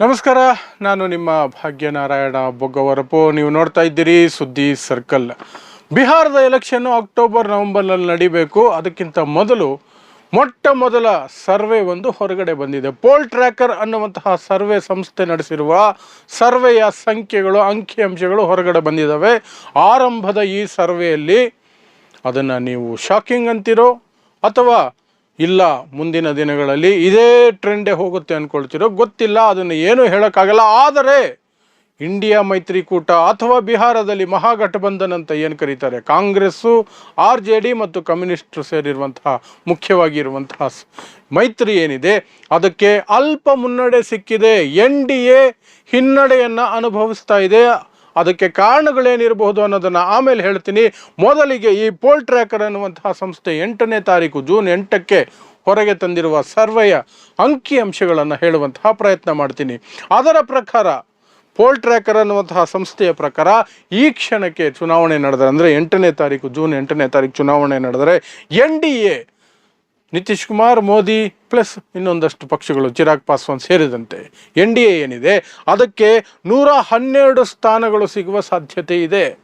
ನಮಸ್ಕಾರ, ನಾನು ನಿಮ್ಮ ಭಾಗ್ಯನಾರಾಯಣ ಬೊಗ್ಗವರಪು. ನೀವು ನೋಡ್ತಾ ಇದ್ದೀರಿ ಸುದ್ದಿ ಸರ್ಕಲ್. ಬಿಹಾರದ ಎಲೆಕ್ಷನ್ನು ಅಕ್ಟೋಬರ್ ನವೆಂಬರ್ನಲ್ಲಿ ನಡಿಬೇಕು. ಅದಕ್ಕಿಂತ ಮೊದಲು ಮೊಟ್ಟ ಮೊದಲ ಸರ್ವೆ ಒಂದು ಹೊರಗಡೆ ಬಂದಿದೆ. ಪೋಲ್ ಟ್ರ್ಯಾಕರ್ ಅನ್ನುವಂತಹ ಸರ್ವೆ ಸಂಸ್ಥೆ ನಡೆಸಿರುವ ಸರ್ವೆಯ ಸಂಖ್ಯೆಗಳು, ಅಂಕಿಅಂಶಗಳು ಹೊರಗಡೆ ಬಂದಿದ್ದಾವೆ. ಆರಂಭದ ಈ ಸರ್ವೆಯಲ್ಲಿ ಅದನ್ನು ನೀವು ಶಾಕಿಂಗ್ ಅಂತೀರೋ ಅಥವಾ ಇಲ್ಲ, ಮುಂದಿನ ದಿನಗಳಲ್ಲಿ ಇದೇ ಟ್ರೆಂಡೇ ಹೋಗುತ್ತೆ ಅಂದ್ಕೊಳ್ತಿರೋ ಗೊತ್ತಿಲ್ಲ, ಅದನ್ನು ಏನು ಹೇಳೋಕ್ಕಾಗಲ್ಲ. ಆದರೆ, ಇಂಡಿಯಾ ಮೈತ್ರಿಕೂಟ ಅಥವಾ ಬಿಹಾರದಲ್ಲಿ ಮಹಾಗಠಬಂಧನ್ ಅಂತ ಏನು ಕರೀತಾರೆ? ಕಾಂಗ್ರೆಸ್ಸು, ಆರ್ ಜೆ ಡಿ ಮತ್ತು ಕಮ್ಯುನಿಸ್ಟ್ರು ಸೇರಿರುವಂತಹ, ಮುಖ್ಯವಾಗಿರುವಂತಹ ಮೈತ್ರಿ ಏನಿದೆ, ಅದಕ್ಕೆ ಅಲ್ಪ ಮುನ್ನಡೆ ಸಿಕ್ಕಿದೆ. ಎನ್ ಡಿ ಎ ಹಿನ್ನಡೆಯನ್ನು ಅನುಭವಿಸ್ತಾ ಇದೆ. ಅದಕ್ಕೆ ಕಾರಣಗಳೇನಿರಬಹುದು ಅನ್ನೋದನ್ನು ಆಮೇಲೆ ಹೇಳ್ತೀನಿ. ಮೊದಲಿಗೆ ಈ ಪೋಲ್ ಟ್ರ್ಯಾಕರ್ ಅನ್ನುವಂತಹ ಸಂಸ್ಥೆ ಎಂಟನೇ ತಾರೀಕು ಜೂನ್ ಎಂಟಕ್ಕೆ ಹೊರಗೆ ತಂದಿರುವ ಸರ್ವೆಯ ಅಂಕಿ ಅಂಶಗಳನ್ನು ಹೇಳುವಂತಹ ಪ್ರಯತ್ನ ಮಾಡ್ತೀನಿ. ಅದರ ಪ್ರಕಾರ, ಪೋಲ್ ಟ್ರ್ಯಾಕರ್ ಅನ್ನುವಂತಹ ಸಂಸ್ಥೆಯ ಪ್ರಕಾರ ಈ ಕ್ಷಣಕ್ಕೆ ಚುನಾವಣೆ ನಡೆದರೆ, ಅಂದರೆ ಎಂಟನೇ ತಾರೀಕು, ಜೂನ್ ಎಂಟನೇ ತಾರೀಕು ಚುನಾವಣೆ ನಡೆದರೆ, N D A Nitish Kumar, Modi plus ಇನ್ನೊಂದಷ್ಟು ಪಕ್ಷಗಳು, ಚಿರಾಗ್ ಪಾಸ್ವಾನ್ ಸೇರಿದಂತೆ. ಎನ್ ಡಿ ಎ ಏನಿದೆ? ಅದಕ್ಕೆ ನೂರ ಹನ್ನೆರಡು ಸ್ಥಾನಗಳು ಸಿಗುವ ಸಾಧ್ಯತೆ ಇದೆ.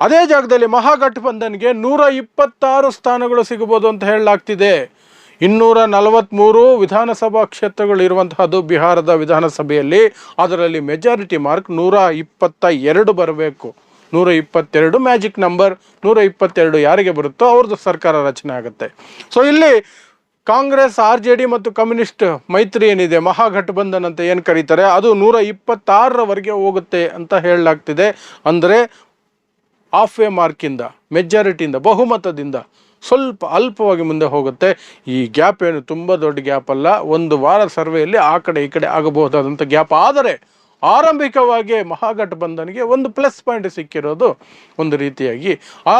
ಅದೇ ಜಾಗದಲ್ಲಿ ಮಹಾಗಠಬಂಧನ್ಗೆ ನೂರ ಇಪ್ಪತ್ತಾರು ಸ್ಥಾನಗಳು ಸಿಗಬಹುದು ಅಂತ ಹೇಳಲಾಗ್ತಿದೆ. ಇನ್ನೂರ ನಲವತ್ತ್ಮೂರು ವಿಧಾನಸಭಾ ಕ್ಷೇತ್ರಗಳು ಇರುವಂತಹದ್ದು ಬಿಹಾರದ ವಿಧಾನಸಭೆಯಲ್ಲಿ. ಅದರಲ್ಲಿ ಮೆಜಾರಿಟಿ ಮಾರ್ಕ್ ನೂರ ಇಪ್ಪತ್ತ ಎರಡು ಬರಬೇಕು. ನೂರ ಇಪ್ಪತ್ತೆರಡು ಮ್ಯಾಜಿಕ್ ನಂಬರ್ ನೂರ ಇಪ್ಪತ್ತೆರಡು ಯಾರಿಗೆ ಬರುತ್ತೋ ಅವ್ರದ್ದು ಸರ್ಕಾರ ರಚನೆ ಆಗುತ್ತೆ. ಸೊ ಇಲ್ಲಿ ಕಾಂಗ್ರೆಸ್, ಆರ್ ಜೆ ಡಿ ಮತ್ತು ಕಮ್ಯುನಿಸ್ಟ್ ಮೈತ್ರಿ ಏನಿದೆ ಮಹಾಗಠಬಂಧನ್ ಅಂತ ಏನು ಕರೀತಾರೆ, ಅದು ನೂರ ಇಪ್ಪತ್ತಾರರವರೆಗೆ ಹೋಗುತ್ತೆ ಅಂತ ಹೇಳಲಾಗ್ತಿದೆ. ಅಂದರೆ ಹಾಫ್ ವೇ ಮಾರ್ಕಿಂದ ಮೆಜಾರಿಟಿಯಿಂದ ಬಹುಮತದಿಂದ ಸ್ವಲ್ಪ ಅಲ್ಪವಾಗಿ ಮುಂದೆ ಹೋಗುತ್ತೆ. ಈ ಗ್ಯಾಪ್ ಏನು ತುಂಬ ದೊಡ್ಡ ಗ್ಯಾಪ್ ಅಲ್ಲ, ಒಂದು ವಾರ ಸರ್ವೆಯಲ್ಲಿ ಆ ಕಡೆ ಈ ಕಡೆ ಆಗಬಹುದಾದಂಥ ಗ್ಯಾಪ್. ಆದರೆ ಆರಂಭಿಕವಾಗಿ ಮಹಾಗಠಬಂಧನ್ಗೆ ಒಂದು ಪ್ಲಸ್ ಪಾಯಿಂಟ್ ಸಿಕ್ಕಿರೋದು ಒಂದು ರೀತಿಯಾಗಿ ಆ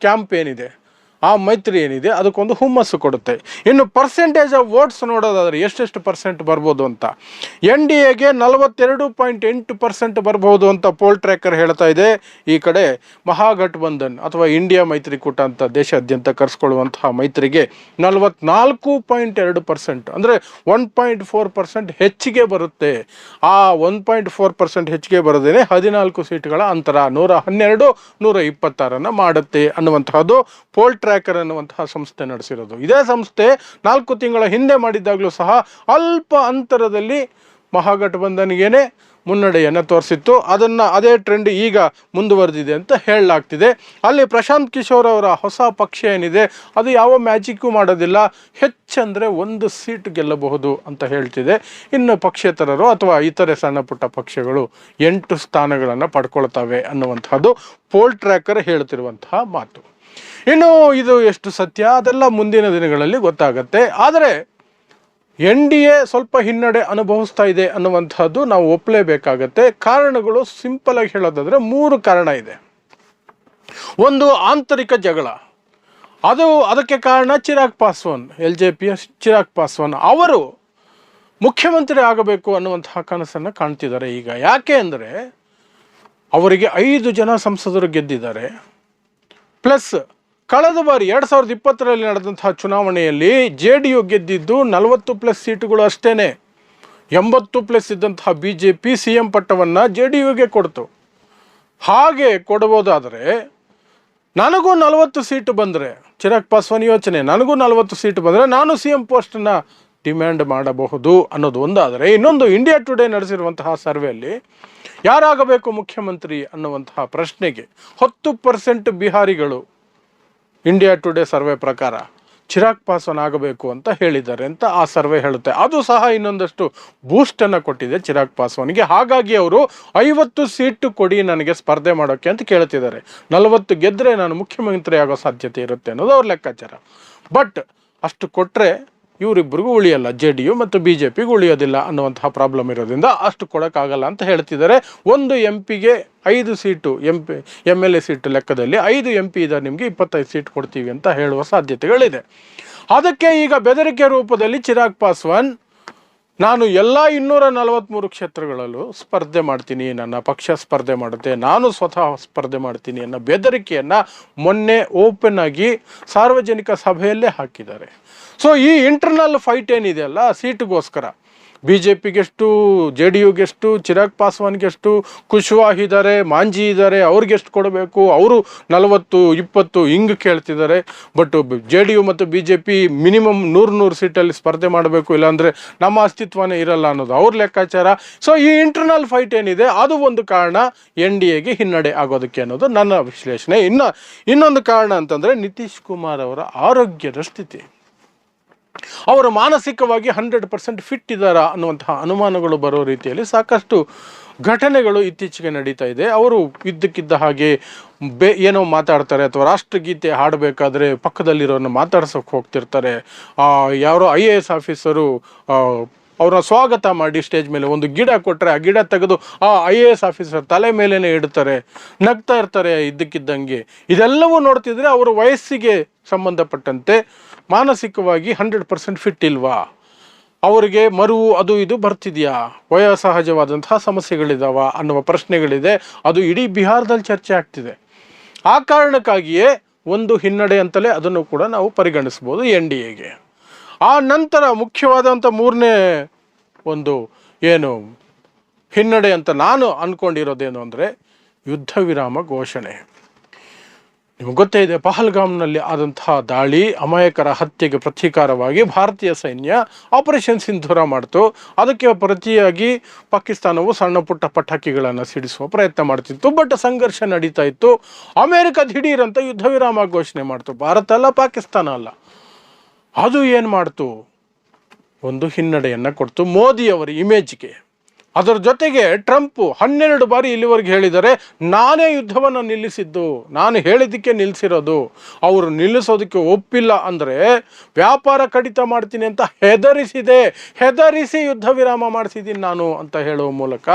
ಕ್ಯಾಂಪ್ ಏನಿದೆ ಆ ಮೈತ್ರಿ ಏನಿದೆ, ಅದಕ್ಕೊಂದು ಹುಮ್ಮಸ್ಸು ಕೊಡುತ್ತೆ. ಇನ್ನು ಪರ್ಸೆಂಟೇಜ್ ಆಫ್ ವೋಟ್ಸ್ ನೋಡೋದಾದರೆ ಎಷ್ಟೆಷ್ಟು ಪರ್ಸೆಂಟ್ ಬರ್ಬೋದು ಅಂತ. ಎನ್ ಡಿ ಎಗೆ ನಲವತ್ತೆರಡು ಪಾಯಿಂಟ್ ಎಂಟು ಪರ್ಸೆಂಟ್ ಬರ್ಬೋದು ಅಂತ ಪೋಲ್ ಟ್ರ್ಯಾಕರ್ ಹೇಳ್ತಾ ಇದೆ. ಈ ಕಡೆ ಮಹಾಗಠಬಂಧನ್ ಅಥವಾ ಇಂಡಿಯಾ ಮೈತ್ರಿಕೂಟ ಅಂತ ದೇಶಾದ್ಯಂತ ಕರೆಸ್ಕೊಳ್ಳುವಂತಹ ಮೈತ್ರಿಗೆ ನಲವತ್ನಾಲ್ಕು ಪಾಯಿಂಟ್ ಎರಡು ಪರ್ಸೆಂಟ್ ಅಂದರೆ ಒನ್ ಪಾಯಿಂಟ್ ಫೋರ್ ಪರ್ಸೆಂಟ್ ಹೆಚ್ಚಿಗೆ ಬರುತ್ತೆ. ಆ ಒನ್ ಪಾಯಿಂಟ್ ಫೋರ್ ಪರ್ಸೆಂಟ್ ಹೆಚ್ಚಿಗೆ ಬರೋದೇನೆ ಹದಿನಾಲ್ಕು ಸೀಟ್ಗಳ ಅಂತರ, ನೂರ ಹನ್ನೆರಡು, ನೂರ ಇಪ್ಪತ್ತಾರನ್ನು ಮಾಡುತ್ತೆ ಅನ್ನುವಂತಹದ್ದು ಪೋಲ್ ಟ್ರ್ಯಾಕರ್ ಅನ್ನುವಂತಹ ಸಂಸ್ಥೆ ನಡೆಸಿರೋದು. ಇದೇ ಸಂಸ್ಥೆ ನಾಲ್ಕು ತಿಂಗಳ ಹಿಂದೆ ಮಾಡಿದ್ದಾಗಲೂ ಸಹ ಅಲ್ಪ ಅಂತರದಲ್ಲಿ ಮಹಾಗಠಬಂಧನಿಗೇನೆ ಮುನ್ನಡೆಯನ್ನು ತೋರಿಸಿತ್ತು. ಅದನ್ನು ಅದೇ ಟ್ರೆಂಡ್ ಈಗ ಮುಂದುವರೆದಿದೆ ಅಂತ ಹೇಳಲಾಗ್ತಿದೆ. ಅಲ್ಲಿ ಪ್ರಶಾಂತ್ ಕಿಶೋರ್ ಅವರ ಹೊಸ ಪಕ್ಷ ಏನಿದೆ, ಅದು ಯಾವ ಮ್ಯಾಜಿಕ್ಕೂ ಮಾಡೋದಿಲ್ಲ, ಹೆಚ್ಚಂದರೆ ಒಂದು ಸೀಟ್ ಗೆಲ್ಲಬಹುದು ಅಂತ ಹೇಳ್ತಿದೆ. ಇನ್ನು ಪಕ್ಷೇತರರು ಅಥವಾ ಇತರೆ ಸಣ್ಣ ಪುಟ್ಟ ಪಕ್ಷಗಳು ಎಂಟು ಸ್ಥಾನಗಳನ್ನು ಪಡ್ಕೊಳ್ತವೆ ಅನ್ನುವಂಥದ್ದು ಪೋಲ್ ಟ್ರ್ಯಾಕರ್ ಹೇಳ್ತಿರುವಂತಹ ಮಾತು. ಇನ್ನು ಇದು ಎಷ್ಟು ಸತ್ಯ? ಅದೆಲ್ಲ ಮುಂದಿನ ದಿನಗಳಲ್ಲಿ ಗೊತ್ತಾಗತ್ತೆ. ಆದರೆ ಎನ್ ಡಿ ಎ ಸ್ವಲ್ಪ ಹಿನ್ನಡೆ ಅನುಭವಿಸ್ತಾ ಇದೆ ಅನ್ನುವಂಥದ್ದು ನಾವು ಒಪ್ಪಲೇಬೇಕಾಗತ್ತೆ. ಕಾರಣಗಳು ಸಿಂಪಲ್ ಆಗಿ ಹೇಳೋದಾದ್ರೆ ಮೂರು ಕಾರಣ ಇದೆ. ಒಂದು ಆಂತರಿಕ ಜಗಳ. ಅದು ಅದಕ್ಕೆ ಕಾರಣ ಚಿರಾಗ್ ಪಾಸ್ವಾನ್, ಎಲ್ ಜೆ ಪಿಯ ಚಿರಾಗ್ ಪಾಸ್ವಾನ್ ಅವರು ಮುಖ್ಯಮಂತ್ರಿ ಆಗಬೇಕು ಅನ್ನುವಂತಹ ಕನಸನ್ನು ಕಾಣ್ತಿದ್ದಾರೆ ಈಗ. ಯಾಕೆ ಅಂದರೆ ಅವರಿಗೆ ಐದು ಜನ ಸಂಸದರು ಗೆದ್ದಿದ್ದಾರೆ. ಪ್ಲಸ್ ಕಳೆದ ಬಾರಿ ಎರಡು ಸಾವಿರದ ಇಪ್ಪತ್ತರಲ್ಲಿ ನಡೆದಂತಹ ಚುನಾವಣೆಯಲ್ಲಿ ಜೆ ಡಿ ಯು ಗೆದ್ದಿದ್ದು ನಲವತ್ತು ಪ್ಲಸ್ ಸೀಟುಗಳು ಅಷ್ಟೇ ಎಂಬತ್ತು ಪ್ಲಸ್ ಇದ್ದಂತಹ B J P C M ಪಟ್ಟವನ್ನು J D ಯುಗೆ ಕೊಡ್ತು. ಹಾಗೆ ಕೊಡಬಹುದಾದರೆ ನನಗೂ ನಲವತ್ತು ಸೀಟು ಬಂದರೆ, ಚಿರಾಗ್ ಪಾಸ್ವಾನ್ ಯೋಚನೆ, ನನಗೂ ನಲವತ್ತು ಸೀಟು ಬಂದರೆ ನಾನು ಸಿ ಎಂ ಪೋಸ್ಟನ್ನು ಡಿಮ್ಯಾಂಡ್ ಮಾಡಬಹುದು ಅನ್ನೋದು ಒಂದಾದರೆ, ಇನ್ನೊಂದು ಇಂಡಿಯಾ ಟುಡೇ ನಡೆಸಿರುವಂತಹ ಸರ್ವೆಯಲ್ಲಿ ಯಾರಾಗಬೇಕು ಮುಖ್ಯಮಂತ್ರಿ ಅನ್ನುವಂತಹ ಪ್ರಶ್ನೆಗೆ ಹತ್ತು ಪರ್ಸೆಂಟ್ ಬಿಹಾರಿಗಳು ಇಂಡಿಯಾ ಟುಡೇ ಸರ್ವೆ ಪ್ರಕಾರ ಚಿರಾಗ್ ಪಾಸ್ವಾನ್ ಆಗಬೇಕು ಅಂತ ಹೇಳಿದ್ದಾರೆ ಅಂತ ಆ ಸರ್ವೆ ಹೇಳುತ್ತೆ. ಅದು ಸಹ ಇನ್ನೊಂದಷ್ಟು ಬೂಸ್ಟನ್ನು ಕೊಟ್ಟಿದೆ ಚಿರಾಗ್ ಪಾಸ್ವಾನ್ಗೆ ಹಾಗಾಗಿ ಅವರು ಐವತ್ತು ಸೀಟು ಕೊಡಿ ನನಗೆ ಸ್ಪರ್ಧೆ ಮಾಡೋಕ್ಕೆ ಅಂತ ಕೇಳ್ತಿದ್ದಾರೆ. ನಲವತ್ತು ಗೆದ್ದರೆ ನಾನು ಮುಖ್ಯಮಂತ್ರಿ ಆಗೋ ಸಾಧ್ಯತೆ ಇರುತ್ತೆ ಅನ್ನೋದು ಅವ್ರ ಲೆಕ್ಕಾಚಾರ. ಬಟ್ ಅಷ್ಟು ಕೊಟ್ಟರೆ ಇವರಿಬ್ಬರಿಗೂ ಉಳಿಯಲ್ಲ. ಜೆ ಡಿ ಯು ಮತ್ತು ಬಿ ಜೆ ಪಿಗೂ ಉಳಿಯೋದಿಲ್ಲ ಅನ್ನುವಂತಹ ಪ್ರಾಬ್ಲಮ್ ಇರೋದ್ರಿಂದ ಅಷ್ಟು ಕೊಡೋಕ್ಕಾಗಲ್ಲ ಅಂತ ಹೇಳ್ತಿದ್ದಾರೆ. ಒಂದು ಎಂ ಪಿಗೆ ಐದು seat M P M L A seat ಲೆಕ್ಕದಲ್ಲಿ ಐದು ಎಂ ಪಿ ಇದೆ ನಿಮಗೆ ಇಪ್ಪತ್ತೈದು ಸೀಟ್ ಕೊಡ್ತೀವಿ ಅಂತ ಹೇಳುವ ಸಾಧ್ಯತೆಗಳಿದೆ. ಅದಕ್ಕೆ ಈಗ ಬೆದರಿಕೆ ರೂಪದಲ್ಲಿ ಚಿರಾಗ್ ಪಾಸ್ವಾನ್, ನಾನು ಎಲ್ಲ ಇನ್ನೂರ ನಲವತ್ತ್ಮೂರು ಕ್ಷೇತ್ರಗಳಲ್ಲೂ ಸ್ಪರ್ಧೆ ಮಾಡ್ತೀನಿ. ನನ್ನ ಪಕ್ಷ ಸ್ಪರ್ಧೆ ಮಾಡುತ್ತೆ. ನಾನು ಸ್ವತಃ ಸ್ಪರ್ಧೆ ಮಾಡ್ತೀನಿ ಅನ್ನೋ ಬೆದರಿಕೆಯನ್ನು ಮೊನ್ನೆ ಓಪನ್ ಆಗಿ ಸಾರ್ವಜನಿಕ ಸಭೆಯಲ್ಲೇ ಹಾಕಿದ್ದಾರೆ. ಸೊ ಈ ಇಂಟರ್ನಲ್ ಫೈಟ್ ಏನಿದೆಯಲ್ಲ ಸೀಟ್ಗೋಸ್ಕರ. ಬಿ ಜೆ ಪಿಗೆಷ್ಟು ಜೆ ಡಿ ಯುಗೆಷ್ಟು ಚಿರಾಗ್ ಪಾಸ್ವಾನ್ಗೆಷ್ಟು ಕುಶ್ವಾಹ್ ಇದ್ದಾರೆ ಮಾಂಜಿ ಇದ್ದಾರೆ ಅವ್ರಿಗೆಷ್ಟು ಕೊಡಬೇಕು, ಅವರು ನಲವತ್ತು, ಇಪ್ಪತ್ತು ಹಿಂಗೆ ಕೇಳ್ತಿದ್ದಾರೆ ಬಟ್ ಜೆ ಡಿ ಯು ಮತ್ತು ಬಿ ಜೆ ಪಿ ಮಿನಿಮಮ್ ನೂರು ನೂರು ಸೀಟಲ್ಲಿ ಸ್ಪರ್ಧೆ ಮಾಡಬೇಕು, ಇಲ್ಲಾಂದರೆ ನಮ್ಮ ಅಸ್ತಿತ್ವನೇ ಇರಲ್ಲ ಅನ್ನೋದು ಅವ್ರ ಲೆಕ್ಕಾಚಾರ. ಸೊ ಈ ಇಂಟರ್ನಲ್ ಫೈಟ್ ಏನಿದೆ, ಅದು ಒಂದು ಕಾರಣ ಎನ್ ಡಿ ಎಗೆ ಹಿನ್ನಡೆ ಆಗೋದಕ್ಕೆ ಅನ್ನೋದು ನನ್ನ ವಿಶ್ಲೇಷಣೆ. ಇನ್ನು, ಇನ್ನೊಂದು ಕಾರಣ ಅಂತಂದರೆ ನಿತೀಶ್ ಕುಮಾರ್ ಅವರ ಆರೋಗ್ಯದ ಸ್ಥಿತಿ. ಅವರು ಮಾನಸಿಕವಾಗಿ ಹಂಡ್ರೆಡ್ ಪರ್ಸೆಂಟ್ ಫಿಟ್ ಇದ್ದಾರಾ ಅನ್ನುವಂತಹ ಅನುಮಾನಗಳು ಬರೋ ರೀತಿಯಲ್ಲಿ ಸಾಕಷ್ಟು ಘಟನೆಗಳು ಇತ್ತೀಚೆಗೆ ನಡೀತಾ ಇದೆ. ಅವರು ಇದ್ದಕ್ಕಿದ್ದ ಹಾಗೆ ಬೇ ಏನೋ ಮಾತಾಡ್ತಾರೆ ಅಥವಾ ರಾಷ್ಟ್ರಗೀತೆ ಹಾಡಬೇಕಾದ್ರೆ ಪಕ್ಕದಲ್ಲಿರೋನ್ನ ಮಾತಾಡ್ಸೋಕೆ ಹೋಗ್ತಿರ್ತಾರೆ. ಯಾರೋ ಐ ಎ ಎಸ್ ಆಫೀಸರು ಅವ್ರನ್ನ ಸ್ವಾಗತ ಮಾಡಿ ಸ್ಟೇಜ್ ಮೇಲೆ ಒಂದು ಗಿಡ ಕೊಟ್ಟರೆ ಆ ಗಿಡ ತೆಗೆದು ಆ ಐ ಎ ಎಸ್ ಆಫೀಸರ್ ತಲೆ ಮೇಲೇ ಇಡ್ತಾರೆ, ನಗ್ತಾ ಇರ್ತಾರೆ ಇದ್ದಕ್ಕಿದ್ದಂಗೆ. ಇದೆಲ್ಲವೂ ನೋಡ್ತಿದ್ರೆ ಅವರ ವಯಸ್ಸಿಗೆ ಸಂಬಂಧಪಟ್ಟಂತೆ ಮಾನಸಿಕವಾಗಿ ಹಂಡ್ರೆಡ್ ಪರ್ಸೆಂಟ್ ಫಿಟ್ ಇಲ್ವಾ? ಅವರಿಗೆ ಮರುವು ಅದು ಇದು ಬರ್ತಿದೆಯಾ? ವಯೋಸಹಜವಾದಂತಹ ಸಮಸ್ಯೆಗಳಿದಾವ ಅನ್ನುವ ಪ್ರಶ್ನೆಗಳಿದೆ. ಅದು ಇಡೀ ಬಿಹಾರದಲ್ಲಿ ಚರ್ಚೆ ಆಗ್ತಿದೆ. ಆ ಕಾರಣಕ್ಕಾಗಿಯೇ ಒಂದು ಹಿನ್ನಡೆ ಅಂತಲೇ ಅದನ್ನು ಕೂಡ ನಾವು ಪರಿಗಣಿಸ್ಬೋದು ಎನ್ ಡಿ ಎಗೆ. ಆ ನಂತರ ಮುಖ್ಯವಾದಂಥ ಮೂರನೇ ಒಂದು ಏನು ಹಿನ್ನಡೆ ಅಂತ ನಾನು ಅಂದ್ಕೊಂಡಿರೋದೇನು ಅಂದರೆ ಯುದ್ಧ ವಿರಾಮ ಘೋಷಣೆ. ನಿಮಗೆ ಗೊತ್ತೇ ಇದೆ, ಪಹಲ್ಗಾಮ್ನಲ್ಲಿ ಆದಂತಹ ದಾಳಿ ಅಮಾಯಕರ ಹತ್ಯೆಗೆ ಪ್ರತೀಕಾರವಾಗಿ ಭಾರತೀಯ ಸೈನ್ಯ ಆಪರೇಷನ್ ಸಿಂಧೂರ ಮಾಡಿತು. ಅದಕ್ಕೆ ಪ್ರತಿಯಾಗಿ ಪಾಕಿಸ್ತಾನವು ಸಣ್ಣ ಪುಟ್ಟ ಪಟಾಕಿಗಳನ್ನು ಸಿಡಿಸುವ ಪ್ರಯತ್ನ ಮಾಡ್ತಿತ್ತು. ಬಟ್ ಸಂಘರ್ಷ ನಡೀತಾ ಇತ್ತು. ಅಮೆರಿಕ ದಿಢೀರಂತ ಯುದ್ಧ ವಿರಾಮ ಘೋಷಣೆ ಮಾಡ್ತು. ಭಾರತ ಅಲ್ಲ, ಪಾಕಿಸ್ತಾನ ಅಲ್ಲ. ಅದು ಏನು ಮಾಡ್ತು? ಒಂದು ಹಿನ್ನಡೆಯನ್ನು ಕೊಡ್ತು. ಮೋದಿಯವರ ಇಮೇಜ್ಗೆ. ಅದರ ಜೊತೆಗೆ ಟ್ರಂಪ್ ಹನ್ನೆರಡು ಬಾರಿ ಇಲ್ಲಿವರೆಗೆ ಹೇಳಿದರೆ, ನಾನೇ ಯುದ್ಧವನ್ನು ನಿಲ್ಲಿಸಿದ್ದು, ನಾನು ಹೇಳಿದ್ದಕ್ಕೆ ನಿಲ್ಲಿಸಿರೋದು, ಅವರು ನಿಲ್ಲಿಸೋದಕ್ಕೆ ಒಪ್ಪಿಲ್ಲ ಅಂದರೆ ವ್ಯಾಪಾರ ಕಡಿತ ಮಾಡ್ತೀನಿ ಅಂತ ಹೆದರಿಸಿದೆ, ಹೆದರಿಸಿ ಯುದ್ಧ ವಿರಾಮ ಮಾಡಿಸಿದ್ದೀನಿ ನಾನು ಅಂತ ಹೇಳುವ ಮೂಲಕ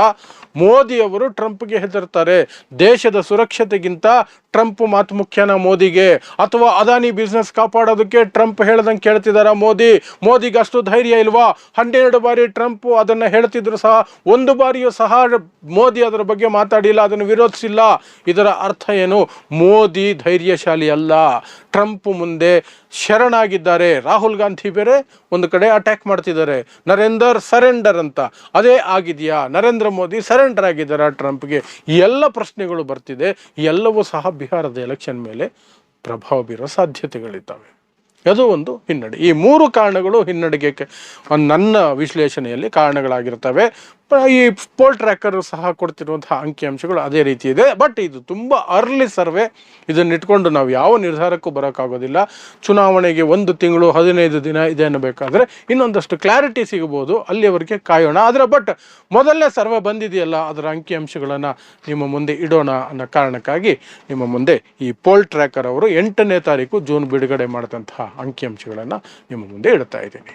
ಮೋದಿಯವರು ಟ್ರಂಪ್ಗೆ ಹೆದರ್ತಾರೆ. ದೇಶದ ಸುರಕ್ಷತೆಗಿಂತ ಟ್ರಂಪ್ ಮಾತು ಮುಖ್ಯನ ಮೋದಿಗೆ? ಅಥವಾ ಅದಾನಿ ಬಿಸ್ನೆಸ್ ಕಾಪಾಡೋದಕ್ಕೆ ಟ್ರಂಪ್ ಹೇಳ್ದಂಗೆ ಕೇಳ್ತಿದಾರ ಮೋದಿ? ಮೋದಿಗೆ ಅಷ್ಟು ಧೈರ್ಯ ಇಲ್ವಾ? ಹನ್ನೆರಡು ಬಾರಿ ಟ್ರಂಪ್ ಅದನ್ನು ಹೇಳ್ತಿದ್ರು ಸಹ, ಒಂದು ಬಾರಿಯೂ ಸಹ ಮೋದಿ ಅದರ ಬಗ್ಗೆ ಮಾತಾಡಿಲ್ಲ, ಅದನ್ನು ವಿರೋಧಿಸಿಲ್ಲ. ಇದರ ಅರ್ಥ ಏನು? ಮೋದಿ ಧೈರ್ಯಶಾಲಿ ಅಲ್ಲ. ಟ್ರಂಪ್ ಮುಂದೆ ಶರಣಾಗಿದ್ದಾರೆ. ರಾಹುಲ್ ಗಾಂಧಿ ಬೇರೆ ಒಂದು ಕಡೆ ಅಟ್ಯಾಕ್ ಮಾಡ್ತಿದ್ದಾರೆ. ನರೇಂದರ್ ಸರೆಂಡರ್ ಅಂತ. ಅದೇ ಆಗಿದೆಯಾ? ನರೇಂದ್ರ ಮೋದಿ ಸರೆಂಡರ್ ಆಗಿದ್ದಾರೆ ಟ್ರಂಪ್ಗೆ? ಎಲ್ಲ ಪ್ರಶ್ನೆಗಳು ಬರ್ತಿದೆ. ಎಲ್ಲವೂ ಸಹ ಬಿಹಾರದ ಎಲೆಕ್ಷನ್ ಮೇಲೆ ಪ್ರಭಾವ ಬೀರೋ ಸಾಧ್ಯತೆಗಳಿದ್ದಾವೆ. ಅದು ಒಂದು ಹಿನ್ನಡೆ. ಈ ಮೂರು ಕಾರಣಗಳು ಹಿನ್ನಡೆಗೆ ನನ್ನ ವಿಶ್ಲೇಷಣೆಯಲ್ಲಿ ಕಾರಣಗಳಾಗಿರ್ತವೆ. ಈ ಪೋಲ್ ಟ್ರ್ಯಾಕರ್ ಸಹ ಕೊಡ್ತಿರುವಂತಹ ಅಂಕಿಅಂಶಗಳು ಅದೇ ರೀತಿ ಇದೆ. ಬಟ್ ಇದು ತುಂಬ ಅರ್ಲಿ ಸರ್ವೆ ಇದನ್ನ ಇಟ್ಕೊಂಡು ನಾವು ಯಾವ ನಿರ್ಧಾರಕ್ಕೂ ಬರೋಕ್ಕಾಗೋದಿಲ್ಲ. ಚುನಾವಣೆಗೆ ಒಂದು ತಿಂಗಳು, ಹದಿನೈದು ದಿನ ಇದೆ ಅನ್ನಬೇಕಾದ್ರೆ ಇನ್ನೊಂದಷ್ಟು ಕ್ಲಾರಿಟಿ ಸಿಗಬಹುದು ಅಲ್ಲಿಯವರೆಗೆ ಕಾಯೋಣ. ಆದರೆ ಬಟ್ ಮೊದಲನೇ ಸರ್ವೆ ಬಂದಿದೆಯಲ್ಲ, ಅದರ ಅಂಕಿಅಂಶಗಳನ್ನು ನಿಮ್ಮ ಮುಂದೆ ಇಡೋಣ ಅನ್ನೋ ಕಾರಣಕ್ಕಾಗಿ ನಿಮ್ಮ ಮುಂದೆ ಈ ಪೋಲ್ ಟ್ರ್ಯಾಕರ್ ಅವರು ಎಂಟನೇ ತಾರೀಕು ಜೂನ್ ಬಿಡುಗಡೆ ಮಾಡಿದಂತಹ ಅಂಕಿಅಂಶಗಳನ್ನು ನಿಮ್ಮ ಮುಂದೆ ಇಡ್ತಾ ಇದ್ದೀನಿ.